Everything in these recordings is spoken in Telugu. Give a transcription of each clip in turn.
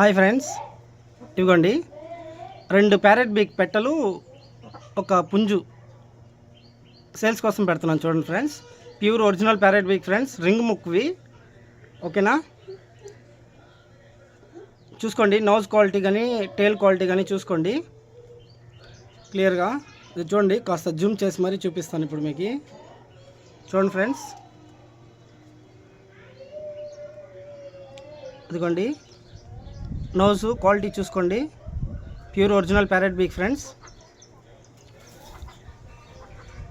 Hi friends. ఇదిగోండి. రెండు ప్యారెట్ బీక్ పెట్టలు ఒక పుంజు సేల్స్ కోసం పెడుతున్నాను చూడండి friends. Pure original parrot beak friends ring ముక్కువి. ఓకేనా? చూసుకోండి నోజ్ క్వాలిటీ కానీ టేల్ క్వాలిటీ కానీ చూసుకోండి. క్లియర్గా? ఇది చూడండి కాస్త జూమ్ చేసి మరీ చూపిస్తాను ఇప్పుడు మీకు. చూడండి ఫ్రెండ్స్. ఇదిగోండి. నోజు క్వాలిటీ చూసుకోండి. Pure original parrot beak friends.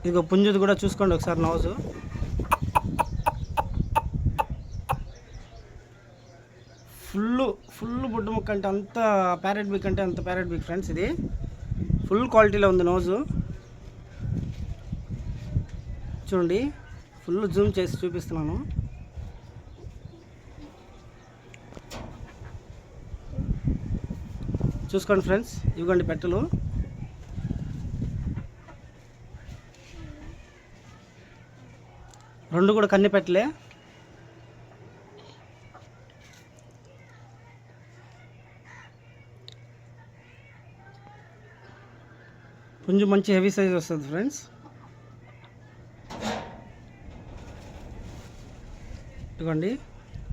ఇదిగో పుంజుది కూడా చూసుకోండి ఒకసారి నోజు. ఫుల్ ఫుల్ బుడ్డు ముక్క అంటే అంత ప్యారెట్ బీక్ అంటే అంత ప్యారెట్ బీక్ ఫ్రెండ్స్ ఇది. ఫుల్ క్వాలిటీలో ఉంది నోజు. చూడండి. ఫుల్ జూమ్ చేసి చూపిస్తున్నాను. చూసుకోండి ఫ్రెండ్స్ ఇవ్వండి పెట్టలు. రెండు కూడా కన్ని పెట్టలే. పుంజు మంచి హెవీ సైజ్ వస్తుంది ఫ్రెండ్స్. ఇదిగోండి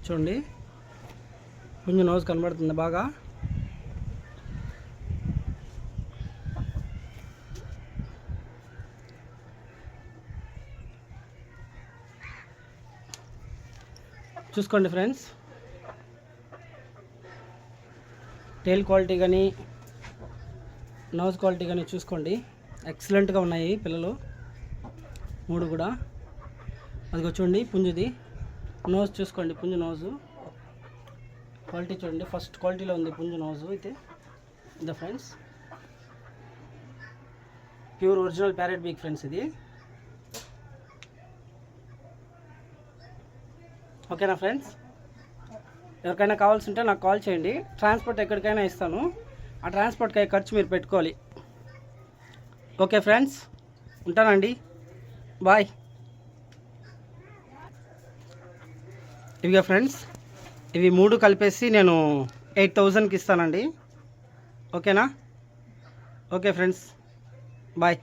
చూడండి. పుంజు నోజ్ కనబడుతుంది బాగా. చూసుకోండి ఫ్రెండ్స్. టేల్ క్వాలిటీ కానీ నోజ్ క్వాలిటీ కానీ చూసుకోండి. ఎక్సలెంట్గా ఉన్నాయి పిల్లలు. మూడు కూడా. అదిగో చూడండి పుంజుది. నోజ్ చూసుకోండి పుంజు నోజు. క్వాలిటీ చూడండి. ఫస్ట్ క్వాలిటీలో ఉంది పుంజు నోజు అయితే. ఇదా friends. Pure original parrot beak friends ఇది. ఓకేనా ఫ్రెండ్స్? ఎవరికైనా కావాల్సి ఉంటే నాకు కాల్ చేయండి. ట్రాన్స్పోర్ట్ ఎక్కడికైనా ఇస్తాను. ఆ ట్రాన్స్పోర్ట్కి అయ్యే ఖర్చు మీరు పెట్టుకోవాలి. Okay friends? ఉంటానండి. బాయ్. ఇవిగా ఫ్రెండ్స్ ఇవి మూడు కలిపేసి నేను ఎయిట్ థౌజండ్కి ఇస్తానండి. ఓకేనా? Okay friends. బాయ్.